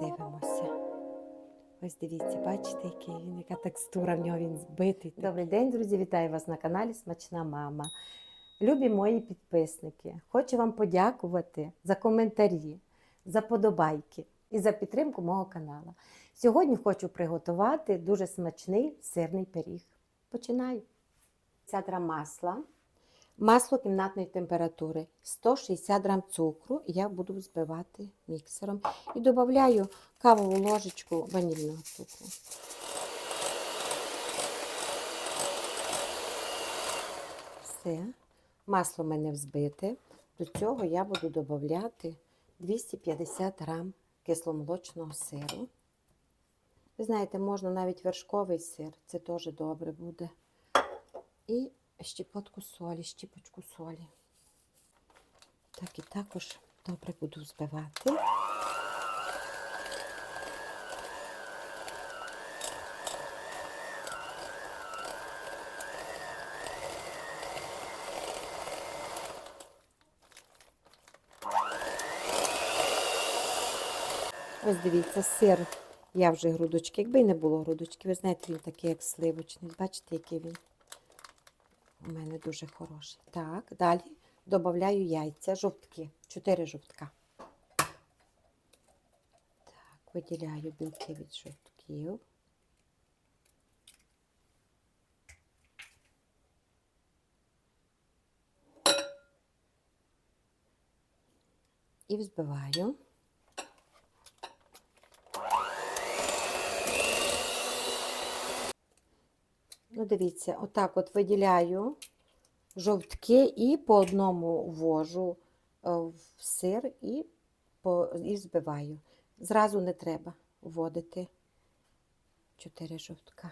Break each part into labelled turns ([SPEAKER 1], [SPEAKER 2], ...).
[SPEAKER 1] дивимося. Ось дивіться, бачите, який він, яка текстура в нього він збитий. Добрий день, друзі! Вітаю вас на каналі Смачна Мама. Любі мої підписники, хочу вам подякувати за коментарі, за подобайки і за підтримку мого каналу. Сьогодні хочу приготувати дуже смачний сирний пиріг. Починаю. 50 грам масла, масло кімнатної температури, 160 грам цукру, я буду збивати міксером. І додаю кавову ложечку ванільного цукру. Все. Масло в мене взбите. До цього я буду додати 250 грам кисломолочного сиру. Ви знаєте, можна навіть вершковий сир, це теж добре буде. І щепотку солі, щіпочку солі. Так і також добре буду збивати. Ось дивіться, сир. Я вже грудочки. Якби й не було грудочки, ви знаєте, він такий, як сливочний. Бачите, який він у мене дуже хороший. Так, далі додаю яйця, жовтки. Чотири жовтка. Так, виділяю білки від жовтків. І взбиваю. Ну, дивіться, отак от виділяю жовтки і по одному ввожу е, в сир і, по, і збиваю. Зразу не треба вводити 4 жовтка.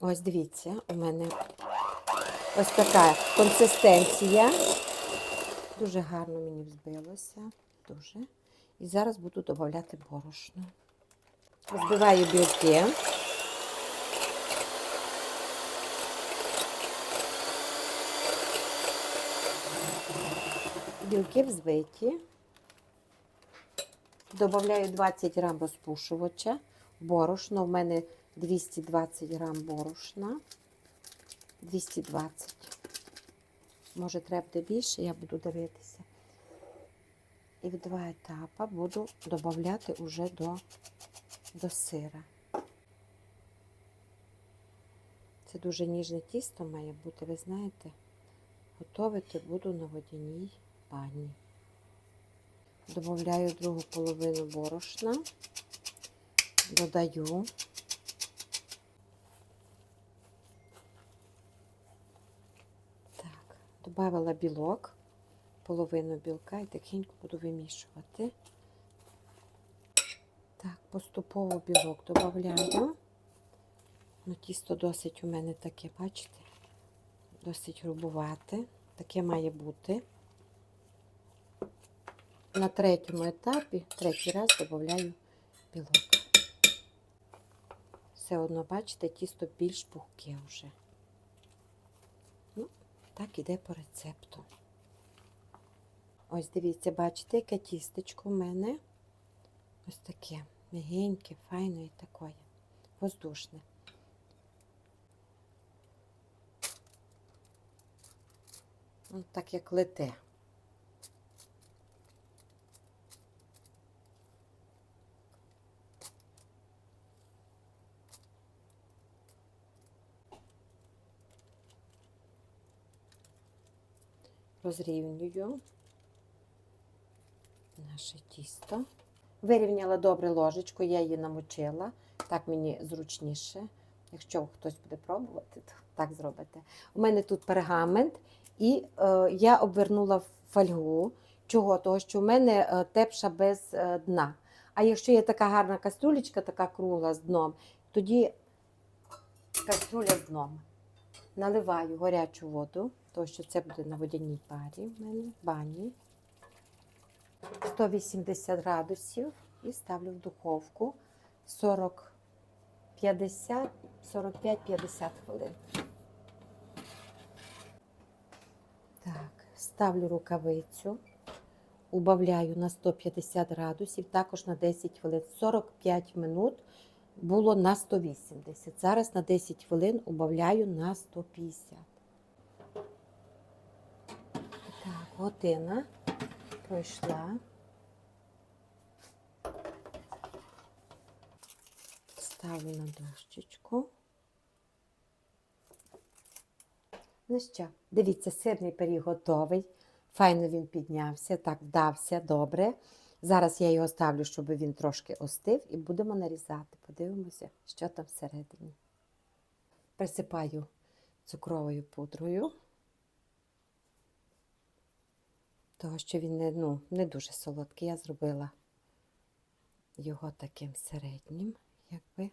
[SPEAKER 1] Ось дивіться, у мене ось така консистенція. Дуже гарно мені взбилося. Дуже. І зараз буду додати борошно. Збиваю білки. Білки взбиті. Добавляю 20 грам розпушувача. Борошно. У мене 220 грам борошна. 220. Може, треба більше, я буду дивитися. І в два етапи буду додати уже до, до сира. Це дуже ніжне тісто має бути, ви знаєте, готувати буду на водяній бані. Добавляю другу половину борошна, додаю. Так, додавала білок половину білка і тихенько буду вимішувати. Так, поступово білок додаю. Ну, тісто досить у мене таке, бачите, досить грубувате. Таке має бути. На третьому етапі, третій раз додаю білок. Все одно, бачите, тісто більш пухке вже. Ну, так іде по рецепту. Ось дивіться, бачите, яке тістечко в мене. Ось таке м'ягеньке, файне і таке. Воздушне. Ось так як лете. Розрівнюю наше тісто. Вирівняла добре ложечку, я її намочила. Так мені зручніше. Якщо хтось буде пробувати, то так зробите. У мене тут пергамент, і е, я обвернула фольгу. Чого? Того, що в мене е, тепша без е, дна. А якщо є така гарна каструлечка, така кругла з дном, тоді каструля з дном. Наливаю гарячу воду, тому що це буде на водяній парі в мене, в бані. 180 градусів і ставлю в духовку 40 50 45-50 хвилин. Так, ставлю рукавицю, убавляю на 150 градусів, також на 10 хвилин. 45 минут було на 180. Зараз на 10 хвилин убавляю на 150. Так, година пройшла. Ставлю на дощечку. Ну що, дивіться, сирний пиріг готовий. Файно він піднявся, так вдався, добре. Зараз я його ставлю, щоб він трошки остив, і будемо нарізати. Подивимося, що там всередині. Присипаю цукровою пудрою, того, що він не, ну, не дуже солодкий. Я зробила його таким середнім, якби,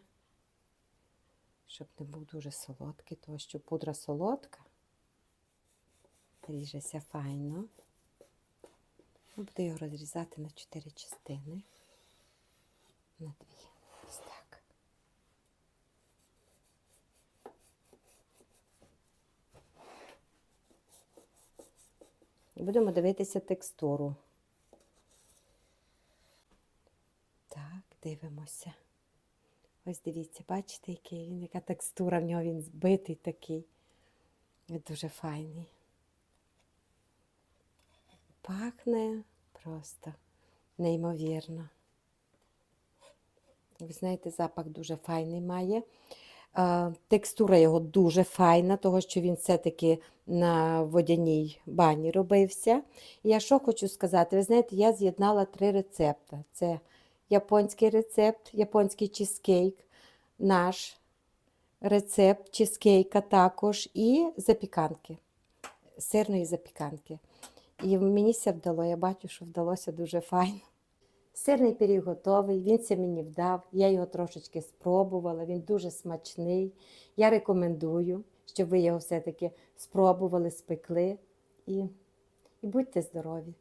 [SPEAKER 1] щоб не був дуже солодкий, тому що пудра солодка. Ріжеся файно. Буду його розрізати на чотири частини. На дві. Ось так. Будемо дивитися текстуру. Так, дивимося. Ось дивіться, бачите, який він, яка текстура в нього він збитий такий. Дуже файний. Пахне просто неймовірно. Ви знаєте, запах дуже файний має. Текстура його дуже файна, того що він все-таки на водяній бані робився. І я що хочу сказати, ви знаєте, я з'єднала три рецепти. Це японський рецепт, японський чизкейк, наш рецепт чизкейка також і запіканки, сирної запіканки. І мені все вдало, я бачу, що вдалося дуже файно. Сирний пиріг готовий, він це мені вдав. Я його трошечки спробувала, він дуже смачний. Я рекомендую, щоб ви його все-таки спробували, спекли і, і будьте здорові!